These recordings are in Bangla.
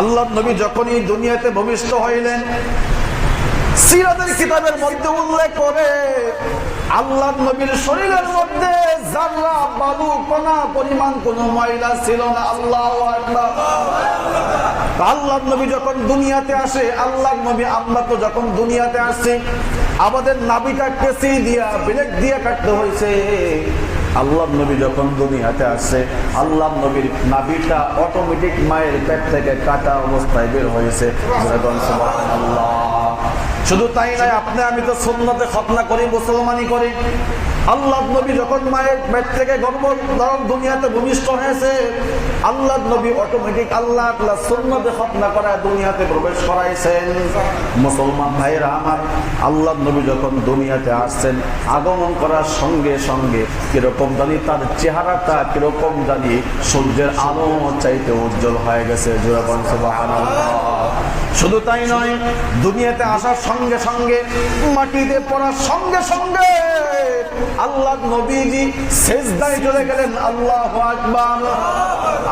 আল্লাহ নবী যখনই দুনিয়াতে ভূমিষ্ঠ হইলেন, সিরাতের কিতাবের মধ্যে উল্লেখ করে আল্লাহ নবীর শরীরের মধ্যে জাররা বালু, কণা পরিমাণ কোনো ময়লা ছিল না। আল্লাহ আল্লাহ নবী যখন দুনিয়াতে আসে, আল্লাহ নবী আমরা তো যখন দুনিয়াতে আসছি, আমাদের নাবিটা কেসি দিয়া, ব্লেড দিয়ে কাটতে হয়েছে আল্লাহ নবী যখন দুনিয়াতে আসছে আল্লাহ নবীর নাবিটা অটোমেটিক মায়ের পেট থেকে কাটা অবস্থায় বের হয়েছে। শুধু তাই নয়, আপনি, আমি তো সন্ন্যতে খতনা করি মুসলমানি করি। আল্লাহ নবী যখন মায়ের পেট থেকে ধারণ দুনিয়াতে ভূমিষ্ঠ হয়েছে, আল্লাহ নবী অটোমেটিক আল্লাহ আল্লাহ করায় দুনিয়াতে প্রবেশ করাইছেন। মুসলমান ভাইরা আমার, আল্লাহ নবী যখন দুনিয়াতে আসছেন, আগমন করার সঙ্গে সঙ্গে কীরকম জানি তার চেহারাটা কীরকম জানি সূর্যের আলো চাইতে উজ্জ্বল হয়ে গেছে। যেরকম সুবহানাল্লাহ। শুধু তাই নয়, দুনিয়াতে আসার সঙ্গে সঙ্গে, মাটিতে পড়ার সঙ্গে সঙ্গে আল্লাহ নবীজি শেষদায় চলে গেলেন। আল্লাহ আকবার।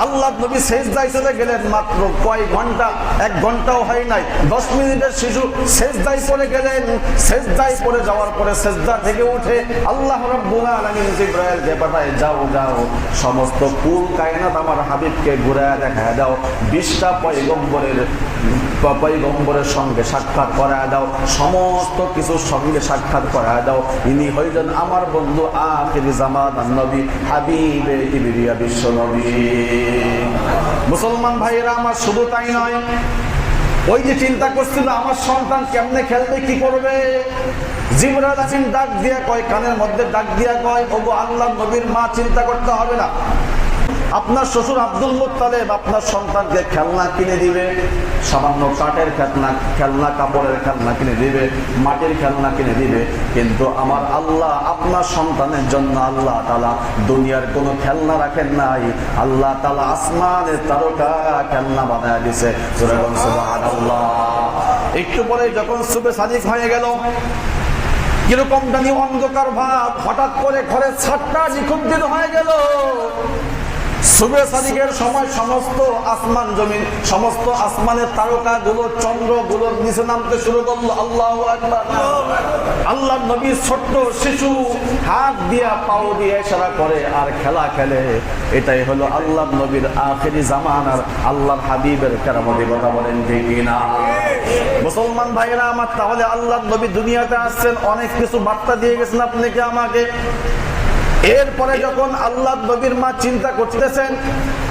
আল্লাহ নবী শেষদায় চলে গেলেন মাত্র কয় ঘণ্টা? এক ঘন্টাও হয় নাই। দশ মিনিটের শিশু শেষদায় পড়ে গেলেন। শেষদায় পড়ে যাওয়ার পরে শেষদা থেকে উঠে আল্লাহ রব্বুল আলামিন জিব্রাইলকে পাঠায়, যাও যাও, সমস্ত কুল কায়নাত আমার হাবিবকে ঘুরায় দেখা দাও। বিশটা পয়গম্বরের পয়গম্বরের সঙ্গে সাক্ষাৎ করায় দাও, সমস্ত কিছুর সঙ্গে সাক্ষাৎ করায় দাও। ইনি হইলেন আমার বন্ধু আখিরি জামান নবী, হাবিবে ইবিরিয়া বিশ্ব নবী। মুসলমান ভাইয়েরা, আমার শুধু তাই নয়, ওই যে চিন্তা করছিল, আমার সন্তান কেমনে খেলবে, কি করবে? জিবরাল ডাক দিয়া কয়, কানের মধ্যে ডাক দিয়া কয়, ওগো আল্লাহ, নবীর মা চিন্তা করতে হবে না। আপনার শ্বশুর আব্দুল মুত্তালেব আপনার সন্তানকে খেলনা কিনে দিবে, সামান্য কাঠের খেলনা খেলনা কাপড়ের খেলনা কিনে দিবে, মাটির খেলনা কিনে দিবে, কিন্তু আমার আল্লাহ আপনার সন্তানের জন্য আল্লাহ তালা দুনিয়ার কোনো খেলনা রাখেন নাই। আল্লাহ তালা আসমানের তারকা খেলনা বানায় দিছে। একটু পরে যখন সুবে সাদিক হয়ে গেল, কীরকম জানি অন্ধকার ভাব, হঠাৎ করে ঘরের ছাদটা দিন হয়ে গেল। সুবে সাদিকের সময় সমস্ত আসমান জমিন, সমস্ত আসমানের নিচে নামতে শুরু করল। আল্লাহ আল্লাহ নবী ছোট্ট শিশু হাত দিয়া পাও দিয়ে করে আর খেলা খেলে। এটাই হলো আল্লাহ নবীর আখেরি জামানার আল্লাহর হাবিবের কেরামতি কথা বলেন ঠিক না মুসলমান ভাইরা আমার, তাহলে আল্লাহ নবী দুনিয়াতে আসছেন, অনেক কিছু বার্তা দিয়ে গেছেন আপনি কি আমাকে। এরপরে যখন আল্লাহ নবীর মা চিন্তা করতেছেন,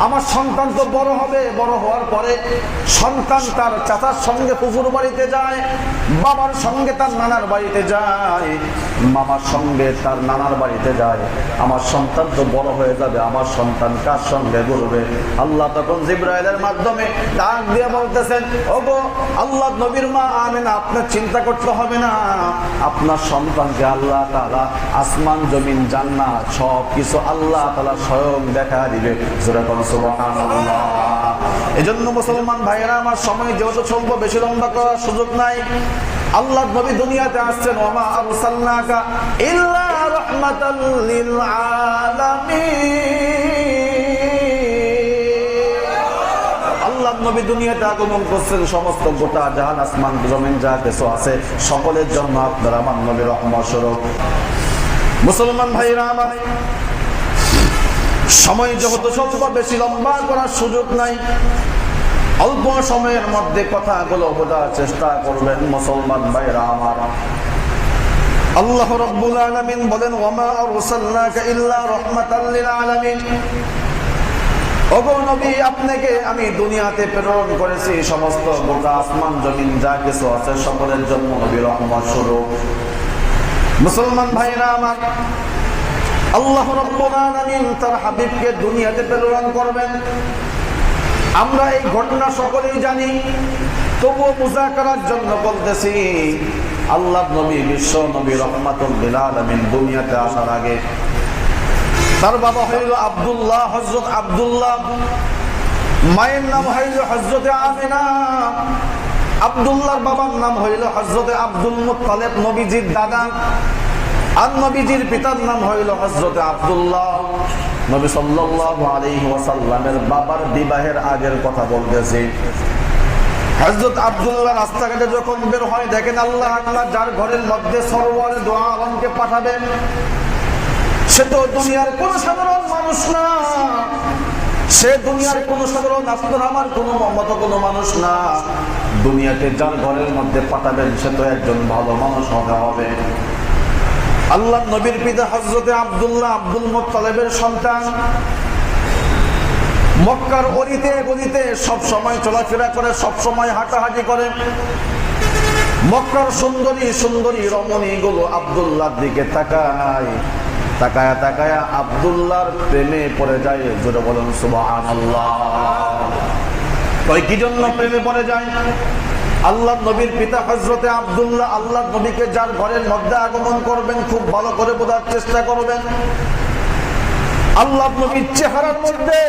আমার সন্তান তো বড় হবে, বড় হওয়ার পরে সন্তান তার চাচার সঙ্গে পুকুর বাড়িতে যায়, বাবার সঙ্গে তার নানার বাড়িতে যায়, মামার সঙ্গে তার নানার বাড়িতে যায়। আমার সন্তান তো বড় হয়ে যাবে, আমার সন্তান কার সঙ্গে ঘুরবে? আল্লাহ তখন জিব্রাইলের মাধ্যমে ডাক দিয়ে বলতেছেন, ওগো, আল্লাহ নবীর মা, আমেন, আপনার চিন্তা করতে হবে না। আপনার সন্তানকে আল্লাহ তাআলা আসমান, জমিন, জান্নাত সব কিছু আল্লাহ তালা স্বয়ং দেখা দিবে। এজন্য মুসলমান ভাইয়েরা, আমার সময় যেহেতু চলবো, বেশি লম্বা করার সুযোগ নাই। আল্লাহ নবী দুনিয়াতে আসছেন ওমা আরসালনাকা ইল্লা রাহমাতাল লিল আল্লাহ নবী দুনিয়াতে আগমন করছেন, সমস্ত গোটা জাহান, আসমান, জমিন যা আছে, সকলের জন্য আপনার আমার নবী রহমত স্বরূপ। মুসলমান ভাইরা আমার সময় যেহেতু স্বল্প বেশি লম্বা করার সুযোগ নাই, অল্প সময়ের মধ্যে কথাগুলো বোঝার চেষ্টা করবেন মুসলমান ভাইরা আমার। আল্লাহ রাব্বুল আলামিন বলেন আপনাকে আমি দুনিয়াতে প্রেরণ করেছি, সমস্ত গোটা আসমান, জমিন, যা কিছু আছে, সকলের জন্য নবী রহমত স্বরূপ। মুসলমান ভাইরা আমার, আল্লাহ রাব্বুল তার হাবিবকে দুনিয়াতে প্রেরণ করবেন। আমরা এই ঘটনা সকলেই জানি, তবুও পূজা করার জন্য বলতেছি, আল্লাহ নবী, বিশ্ব নবী রহমাতুল দুনিয়াতে আসার আগে তার বাবা হইল আব্দুল্লাহ হজরত আব্দুল্লাহ, মায়ের নাম হইল হজরতে আমিনা। আব্দুল্লাহর বাবার নাম হইল হজরতে আব্দুল মুত্তালেব নবীজির দাদা। আর নবীজির পিতার নাম হইল হজরতে আব্দুল্লাহ। নবী সাল্লাল্লাহু আলাইহি ওয়াসাল্লামের বাবার বিবাহের আগের কথা বলতেছি। হজরত আব্দুল্লাহ রাস্তাঘাটে যখন বের হয়, দেখেন আল্লাহ আল্লাহ যার ঘরের মধ্যে সরোয়ারে দোয়া আলমকে পাঠাবেন। সে তো দুনিয়ার কোন সাধারণ মানুষ না। সে দুনিয়ার কোন সাধারণ আপনার আমার, কোন মতো কোনো মানুষ না। দুনিয়াতে যার ঘরের মধ্যে পাঠাবেন সে তো একজন ভালো মানুষ হতে হবে। আল্লাহ নবীর পিতা হজরতে আবদুল্লাহ আব্দুল মোত্তালেবের সন্তান। মক্কার অলিতে গলিতে সব সময় চলাফেরা করে, সব সময় হাঁটাহাঁটি করে। মক্কার সুন্দরী সুন্দরী রমণী গুলো আব্দুল্লাহর দিকে তাকায়। তাকায়া তাকায়া আব্দুল্লাহর প্রেমে পড়ে যায়, জোরে বলেন, সুবহানাল্লাহ। কয়, কি জন্য প্রেমে পড়ে যায়? আল্লাহ নবীর পিতা হজরতে আব্দুল্লাহ আল্লাহ নবীকে যার ঘরের মধ্যে আগমন করবেন, খুব ভালো করে বোঝার চেষ্টা করবেন। আল্লাহ নবীর চেহারার মধ্যে,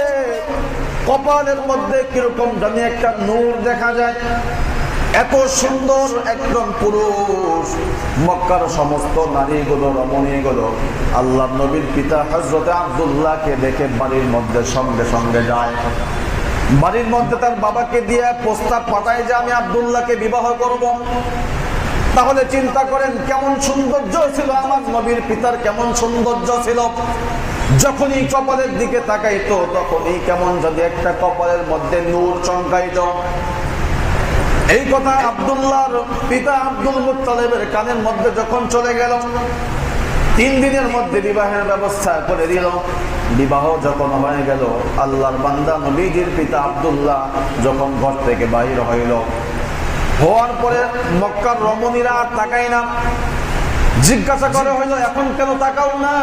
কপালের মধ্যে কীরকম জানি একটা নূর দেখা যায়। এত সুন্দর একজন পুরুষ। মক্কার সমস্ত নারীগুলো, রমণীগুলো আল্লাহ নবীর পিতা হজরতে আব্দুল্লাহকে দেখে বাড়ির মধ্যে সঙ্গে সঙ্গে যায়। বাড়ির মধ্যে তার বাবাকে দিয়ে প্রস্তাব পাঠায় যে, আমি আব্দুল্লাহকে বিবাহ করব। তাহলে চিন্তা করেন, কেমন সৌন্দর্য ছিল আমার নবীর পিতার, কেমন সৌন্দর্য ছিল। যখনই কপালের দিকে তাকাইতো, তখনই কেমন যদি একটা কপালের মধ্যে নূর চমকাইত। এই কথা আব্দুল্লাহর পিতা আব্দুল মুত্তালেবের কানের মধ্যে যখন চলে গেল, তিন দিনের মধ্যে বিবাহের ব্যবস্থা করে দিল। বিবাহ যখন হয়ে গেল, আল্লাহর বান্দা নবীজির পিতা আব্দুল্লাহ যখন ঘর থেকে বাহির হইল। হওয়ার পরে মক্কার রমণীরা আর তাকাই না। জিজ্ঞাসা করে হইল, এখন কেন তাকাও না?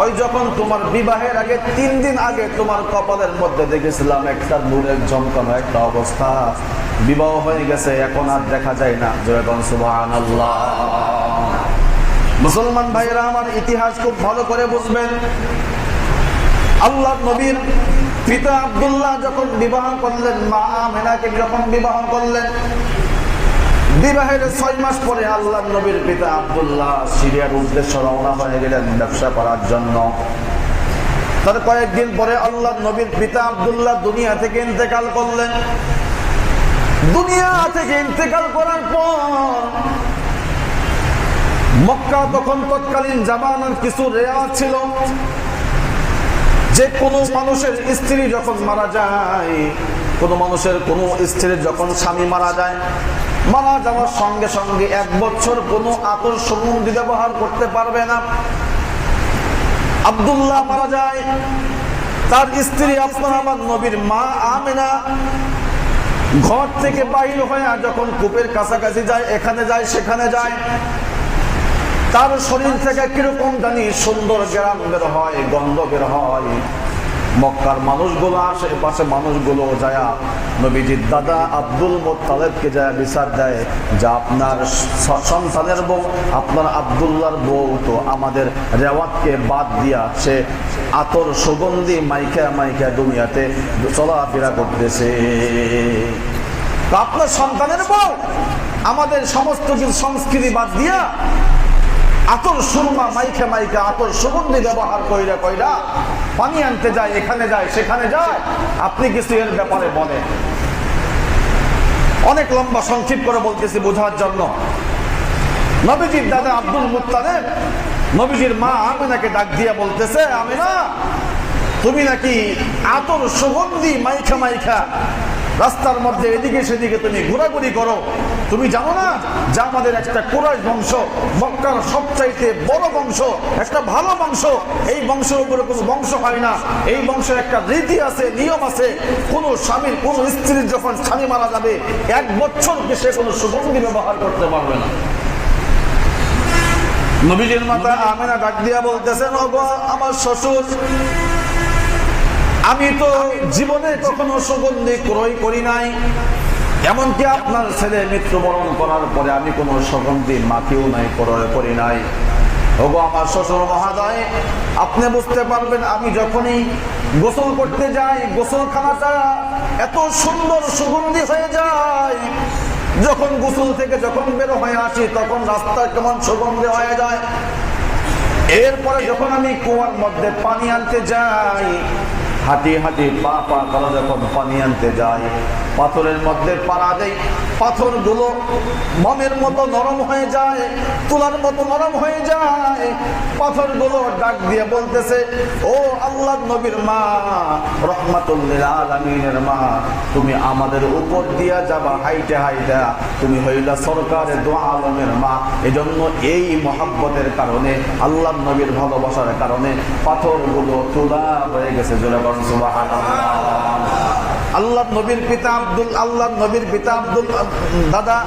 ওই যখন তোমার বিবাহের আগে তিন দিন আগে তোমার কপালের মধ্যে দেখেছিলাম একটা নূরের জমকানো একটা অবস্থা। বিবাহ হয়ে গেছে, এখন আর দেখা যায় না। যেরকম সুবাহ মুসলমান ভাইরা আমার ইতিহাস খুব ভালো করে বুঝবেন। আল্লাহ নবীর পিতা আব্দুল্লাহ যখন বিবাহ করলেন, মা আমেনাকে যখন বিবাহ করলেন বিবাহের ছয় মাস পরে আল্লাহ নবীর পিতা আব্দুল্লাহ সিরিয়ার উদ্দেশ্য রওনা হয়ে গেলেন ব্যবসা করার জন্য। তার কয়েকদিন পরে আল্লাহ নবীর পিতা আব্দুল্লাহ দুনিয়া থেকে ইন্তেকাল করলেন। দুনিয়া থেকে ইন্তেকাল করার পর মক্কা তখন তৎকালীন জামানার কিছু রেওয়াজ ছিল। যে কোনো মানুষের স্ত্রী যখন মারা যায়, কোনো মানুষের কোনো স্ত্রীর যখন স্বামী মারা যায় মারা যাওয়ার সঙ্গে সঙ্গে এক বছর কোনো আতর সম্বন্ধী ব্যবহার করতে পারবে না। আব্দুল্লাহ মারা যায়, তার স্ত্রী আপনার আমার নবীর মা আমেনা ঘর থেকে বাহির হয়ে যখন কূপের কাছাকাছি যায়, এখানে যায়, সেখানে যায়, তার শরীর থেকে কীরকম জানি সুন্দর গ্রাম বের হয়, গন্ধ বের হয়। মক্কার মানুষগুলো আশেপাশে মানুষগুলো যায়। নবীজির দাদা আব্দুল মোত্তালেবকে যায় বিচার দেয় যে আপনার সন্তানের বউ, আপনার আবদুল্লার বউ তো আমাদের রেওয়াতকে বাদ দিয়া সে আতর সুগন্ধি মাইকা মাইকা দুনিয়াতে চলাফেরা করতেছে। আপনার সন্তানের বউ, আমাদের সমস্ত সংস্কৃতি বাদ দিয়া আতর সুরমা মাইকে মাইকে আতর সুগন্ধি ব্যবহার কইরা কইরা পানি আনতে যায়, এখানে যায়, সেখানে যায়। আপনি কিছু এর ব্যাপারে বলেন। অনেক লম্বা সংক্ষিপ্ত করে বলতেছি বোঝার জন্য। নবীজির দাদা আব্দুল মুত্তালেব, নবীজির মা আমিনাকে ডাক দিয়ে বলতেছে, আমিনা, তুমি নাকি আতর সুগন্ধি মাইখা মাইখা রাস্তার মধ্যে এদিকে সেদিকে তুমি ঘোরাঘুরি করো। তুমি জানো না যে আমাদের একটা কুরাইশ বংশ, মক্কার সবচাইতে বড় বংশ, একটা ভালো বংশ। এই বংশের উপরে কোনো বংশ হয় না। এই বংশের একটা রীতি আছে, নিয়ম আছে। কোনো স্বামীর, কোনো স্ত্রীর যখন স্বামী মারা যাবে, এক বছরকে সে কোনো সুগন্ধি ব্যবহার করতে পারবে না। নবীজির মাতা আমেনা ডাক দিয়া বলতেছেন আমার শ্বশুর আমি তো জীবনে কখনো সুগন্ধি ক্রয় করি নাই। এমনকি আপনার ছেলে মৃত্যুবরণ করার পরে আমি কোনো সুগন্ধি মাখিও নাই, ক্রয় করি নাই। ওগো আমার শ্বশুর মহাদয় আপনি বুঝতে পারবেন, আমি যখনই গোসল করতে যাই গোসলখানাটা এত সুন্দর সুগন্ধি হয়ে যায়। যখন গোসল থেকে যখন বের হয়ে আসি, তখন রাস্তা কেমন সুগন্ধি হয়ে যায়। এরপরে যখন আমি কুয়ার মধ্যে পানি আনতে যাই হাঁটি হাঁটি পা পা করা যখন পানি আনতে যায়, পাথরের মধ্যে পাড়া দেয়, পাথরগুলো মমের মতো নরম হয়ে যায়, তুলার মতো নরম হয়ে যায়। পাথরগুলো ডাক দিয়ে বলতেছে, ও আল্লাহ নবীর মা রহমাতুল্লিল আলমিনের মা, তুমি আমাদের উপর দিয়া যাবা, হাইটে হাইটা। তুমি হইলা সরকারের দোয়া আলমের মা। এজন্য এই মহাব্বতের কারণে, আল্লাহ নবীর ভালোবাসার কারণে পাথরগুলো তুলা হয়ে গেছে আল্লাহ নবীর পিতা আব্দুল, আল্লাহ নবীর পিতা আব্দুল, দাদা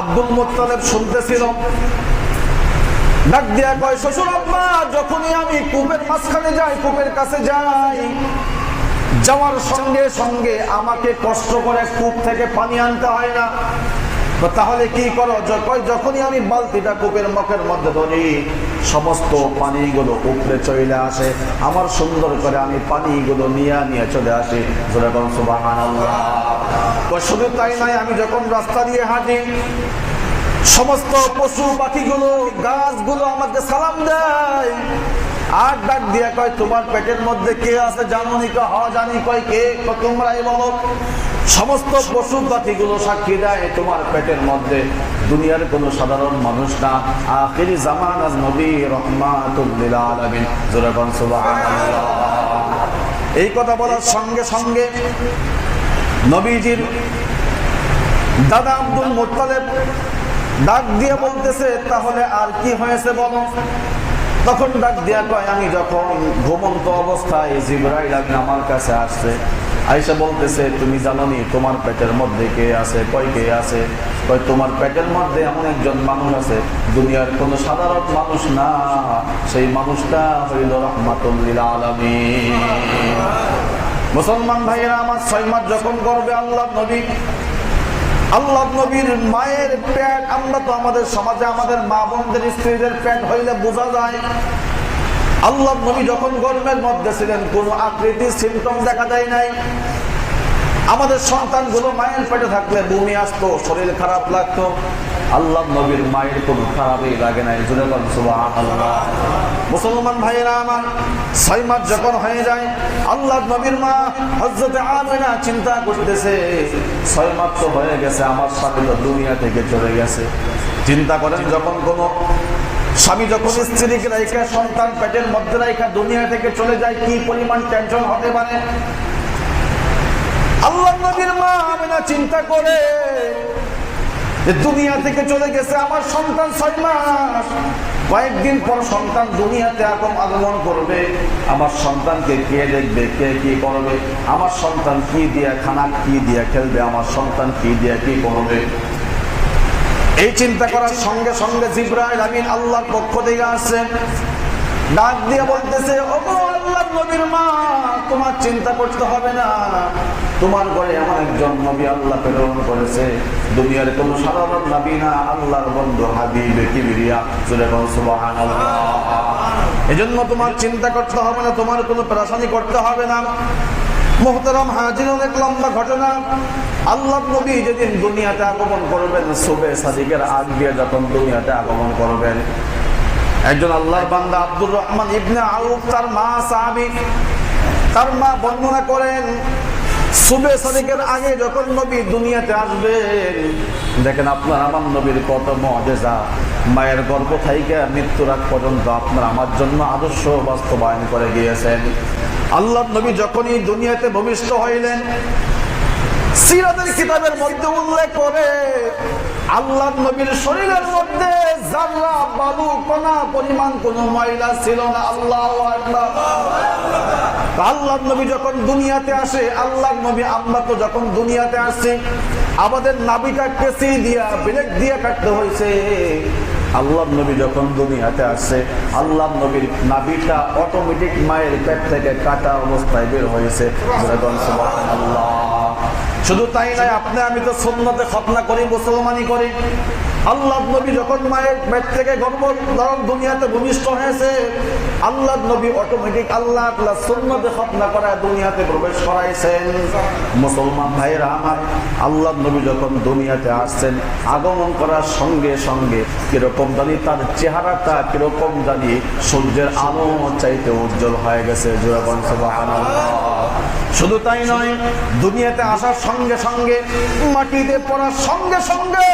আব্দুল মোত্তালেব শুনতেছিল। যখনই আমি মাঝখানে যাই, কূপের কাছে যাই, যাওয়ার সঙ্গে সঙ্গে আমাকে কষ্ট করে কূপ থেকে পানি আনতে হয় না। তাহলে কি করো? যখনই আমি বালতিটা কূপের মুখের মধ্যে ধরি, সমস্ত পানিগুলো উপরে চলে আসে। আমার সুন্দর করে আমি পানিগুলো নিয়ে নিয়ে চলে আসি। শুধু তাই নয়, আমি যখন রাস্তা দিয়ে হাঁটি, সমস্ত পশু পাখিগুলো, গাছগুলো আমাকে সালাম দেয়। আর ডাক দিয়া কয়, তোমার পেটের মধ্যে কে আছে জানো নি ক হ জানি। কয়, কে? ক তোমরাই বলো। সমস্ত পশু পাখিগুলো সাক্ষী দেয়, তোমার পেটের মধ্যে দুনিয়ার কোন সাধারণ মানুষ না। আখিরি জামান আর নবী রহমাতুল্লিল আলামিন। জোরে বল এই কথা বলার সঙ্গে সঙ্গে নবীজির দাদা আব্দুল মোত্তালেব ডাক দিয়ে বলতেছে, তাহলে আর কি হয়েছে বলো? তখন ডাক দিয়া কয়, আমি যখন ঘুমন্ত অবস্থায় জিব্রাইল আমি আমার কাছে আসছে আইসা বলতেছে, তুমি জানো নি তোমার পেটের মধ্যে কে আছে, কয় কে আছে? কয়, তোমার পেটের মধ্যে এমন একজন মানুষ আছে, দুনিয়ার কোনো সাধারণ মানুষ না, সেই মানুষটা হইল রহমাতুল্লিল আলামিন। মুসলমান ভাইয়েরা, আমার ছয় মাস যখন করবে আল্লাহ নবী আল্লাহ নবীর মায়ের পেট, আমরা তো আমাদের সমাজে আমাদের মা বোনদের, স্ত্রীদের প্যান্ট হইলে বোঝা যায়। আল্লাহ নবী যখন গর্মের মধ্যে ছিলেন, কোন আকৃতির সিমটম দেখা যায় নাই। আমাদের সন্তানগুলো মায়ের পেটে থাকলে বমি আসতো, শরীর খারাপ লাগতো। আল্লাহ নবীর মায়ের কোনো খারাপই লাগে নাই। জুড়ে মুসলমান ভাইয়েরা আমার, ছয় মাস যখন হয়ে যায়, আল্লাহ নবীর মা হজরতে আমিনা চিন্তা করতেছে, ছয় মাস তো হয়ে গেছে, আমার স্বামী তো দুনিয়া থেকে চলে গেছে। চিন্তা করেন, যখন কোনো স্বামী যখন স্ত্রীকে রেখে সন্তান পেটের মধ্যে রেখে দুনিয়া থেকে চলে যায়, কি পরিমাণ টেনশন হতে পারে? আল্লাহ নবীর মা আমিনা চিন্তা করে দুনিয়া থেকে চলে গেছে আমার সন্তান ছয় মাস। কয়েকদিন পর সন্তান দুনিয়াতে এখন আগমন করবে। আমার সন্তানকে কে দেখবে, কে কি করবে? আমার সন্তান কি দিয়া খানা কি দিয়া খেলবে? আমার সন্তান কি দিয়া কি করবে? এই চিন্তা করার সঙ্গে সঙ্গে জিব্রাইল আমিন আল্লাহর পক্ষ থেকে আসছেন। ডাক দিয়ে বলতেছে, ওগো আল্লাহ নবীর মা, তোমার চিন্তা করতে হবে না। তোমার ঘরে এমন একজন নবী আল্লাহ প্রেরণ করেছে। দুনিয়ার কোন সাধারণ নবী না, আল্লাহর বন্ধু হাবিবে কিবরিয়া। বল, সুবহানাল্লাহ। এজন্য তোমার চিন্তা করতে হবে না, তোমার কোনো পেরেশানি করতে হবে না। মোহতারাম হাজির অনেক লম্বা ঘটনা। আল্লাহ নবী যেদিন দুনিয়াতে আগমন করবেন সুবে সাদিকের আগ দিয়ে যখন দুনিয়াতে আগমন করবেন। একজন আল্লাহর বান্দা আব্দুর রহমান ইবনে আউফ, তার মা সাহাবি তার মা বর্ণনা করেন সুবে সাদিকের আগে যখন নবী দুনিয়াতে আসবেন দেখেন আপনার আমার নবীর কত মজেজা। মায়ের গর্ভ থাইকে মৃত্যুর আগ পর্যন্ত আপনার আমার জন্য আদর্শ বাস্তবায়ন করে গিয়েছেন। আল্লাহ নবী যখনই দুনিয়াতে ভূমিষ্ঠ হইলেন সিরাতের কিতাবের মধ্যে উল্লেখ করে আল্লাহ নবীর শরীরের মধ্যে জাররা, বালু, কণা পরিমাণ কোনো ময়লা ছিল না, আল্লাহ আল্লাহ নবী যখন দুনিয়াতে আসে আল্লাহ নবী, আমরা তো যখন দুনিয়াতে আসছি, আমাদের নাবিটা কেসি দিয়া ব্লেক দিয়া কাটতে হয়েছে। আল্লাহ নবী যখন দুনিয়াতে আসছে আল্লাহ নবীর নাবিটা অটোমেটিক মায়ের পেট থেকে কাটা অবস্থায় বের হয়েছে। আল্লাহ শুধু তাই নয়, আপনি, আমি তো সুন্নতে খতনা করি, মুসলমানি করি। আল্লাহ নবী যখন মায়ের পেট থেকে ধারণ দুনিয়াতে ভূমিষ্ঠ হয়েছে আল্লাহ নবী অটোমেটিক আল্লাহ আল্লাহ সুন্নতে খতনা করায় দুনিয়াতে প্রবেশ করাইছেন। মুসলমান ভাইরা আমার আল্লাহ নবী যখন দুনিয়াতে আসছেন, আগমন করার সঙ্গে সঙ্গে কীরকম জানি তার চেহারাটা কীরকম জানি সূর্যের আলো চাইতে উজ্জ্বল হয়ে গেছে। জোরাবন সুবহানাল্লাহ। শুধু তাই নয়, দুনিয়াতে আসার সঙ্গে সঙ্গে, মাটিতে পড়ার সঙ্গে সঙ্গে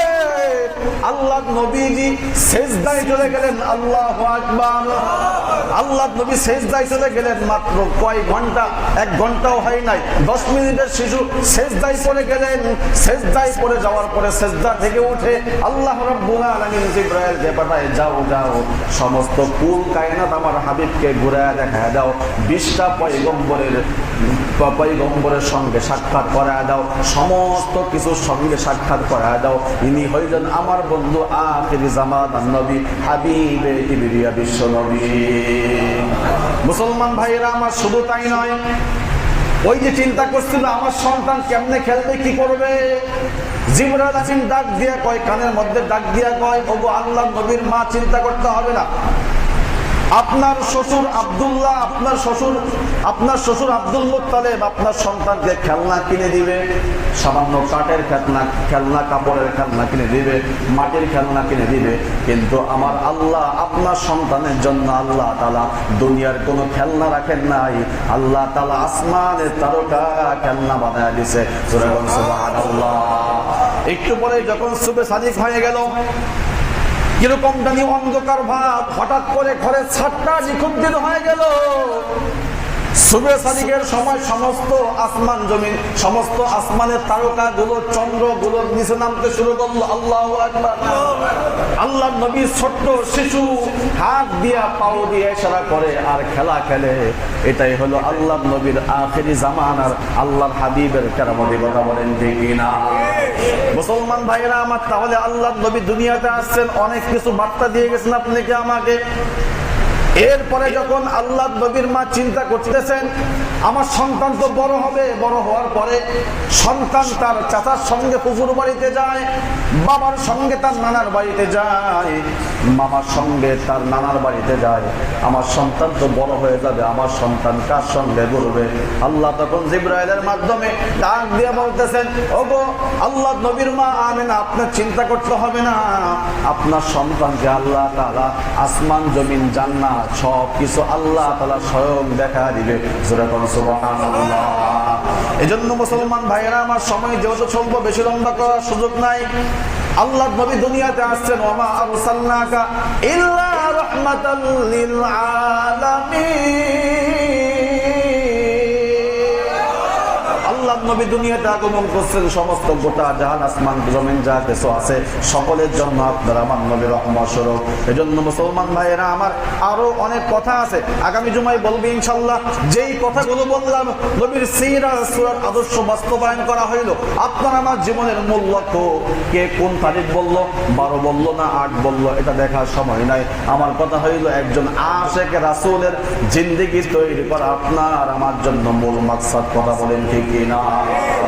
আল্লাহ নবীজি শেষদায় চলে গেলেন, আল্লাহ আকবার। আল্লাহ নবী শেষদায় চলে গেলেন মাত্র কয় ঘণ্টা? এক ঘন্টাও হয় নাই। দশ মিনিটের শিশু শেষদায় পড়ে গেলেন। শেষদায় পড়ে যাওয়ার পরে শেষদা থেকে উঠে আল্লাহ যাও যাও, সমস্ত কুল কায়নাত আমার হাবিবকে ঘুরায় দেখা দাও। বিশটা পয়গম্বরের পয়গম্বরের সঙ্গে সাক্ষাৎ করায় দাও। সমস্ত কিছুর সঙ্গে সাক্ষাৎ করায় দাও। ইনি হইলেন আমার বন্ধু আখিরি জামাত নবী, হাবিবে বিশ্ব নবী। মুসলমান ভাইয়েরা, আমার শুধু তাই নয়, ওই যে চিন্তা করছিল, আমার সন্তান কেমনে খেলবে, কি করবে? আসিম ডাক দিয়া কয়, কানের মধ্যে ডাক দিয়া কয়, ওগো আল্লাহ, নবীর মা চিন্তা করতে হবে না। আপনার শ্বশুর আব্দুল্লাহ, আপনার শ্বশুর আপনার শ্বশুর আব্দুল মুত্তালেব, আপনার সন্তানকে খেলনা কিনে দিবে, সামান্য কাঠের খেলনা খেলনা কাপড়ের খেলনা কিনে দিবে, মাটির খেলনা কিনে দিবে, কিন্তু আমার আল্লাহ আপনার সন্তানের জন্য আল্লাহ তালা দুনিয়ার কোনো খেলনা রাখেন নাই আল্লাহ তালা আসমানের তারকা খেলনা বানায় দিছে। একটু পরে যখন সুবে সাদিক হয়ে গেল কীরকম জানি অন্ধকার ভাব হঠাৎ করে ঘরে ছাটটা দিন হয়ে গেল। সুবে সাদিকের সময় সমস্ত আসমান জমিন, সমস্ত আসমানের তারকা গুলো চন্দ্রগুলো নিচে নামতে শুরু করল। আল্লাহ আল্লাহ নবী ছোট্ট শিশু হাত দিয়া পাও দিয়ে ইশারা করে, আর খেলা খেলে। এটাই হলো আল্লাহ নবীর আখেরি জামানার আল্লাহর হাবিবের কেরামতি কথা বলেন, ঠিক না? মুসলমান ভাইরা আমার, তাহলে আল্লাহ নবী দুনিয়াতে আসছেন, অনেক কিছু বার্তা দিয়ে গেছেন আপনাকে আমাকে? এরপরে যখন আল্লাহ নবীর মা চিন্তা করতেছেন, আমার সন্তান তো বড় হবে, বড় হওয়ার পরে সন্তান তার চাচার সঙ্গে পুকুর বাড়িতে যায়, বাবার সঙ্গে তার নানার বাড়িতে যায়, মামার সঙ্গে তার নানার বাড়িতে যায়। আমার সন্তান তো বড় হয়ে যাবে, আমার সন্তান কার সঙ্গে ঘুরবে? আল্লাহ তখন জিব্রাইলের মাধ্যমে ডাক দিয়ে বলতেছেন, ওগো, আল্লাহ নবীর মা আমেন, আপনার চিন্তা করতে হবে না। আপনার সন্তানকে আল্লাহ তাআলা আসমান, জমিন, জান্নাত সব কিছু আল্লাহ তালা স্বয়ং দেখা দিবে। এই জন্য মুসলমান ভাইয়েরা, আমার সময় যেহেতু চলবো বেশি লম্বা করার সুযোগ নাই। আল্লাহ নবী দুনিয়াতে আসছেন, ওমা আরসালনাকা ইল্লা রাহমাতাল আলামিন। নবী দুনিয়াতে আগমন করছেন, সমস্ত গোটা জাহান, আসমান, জমিন যা কিছু আছে, সকলের জন্য আপনার আমার নবী রহমত স্বরূপ। এজন্য মুসলমান ভাইয়েরা, আমার আরও অনেক কথা আছে। আগামী জুমায় বলবি ইনশাল্লাহ যেই কথাগুলো বললাম, নবীর সিরা সুরার আদর্শ বাস্তবায়ন করা হইল। আপনার আমার জীবনের মূল লক্ষ্য কে কোন তারিখ বলল, বারো বলল না আট বলল, এটা দেখার সময় নাই। আমার কথা হইল, একজন আশেক রাসূলের জিন্দেগি তৈরি করা আপনার, আমার জন্য মূল মাকসাদ, কথা বলেন ঠিক না Amém.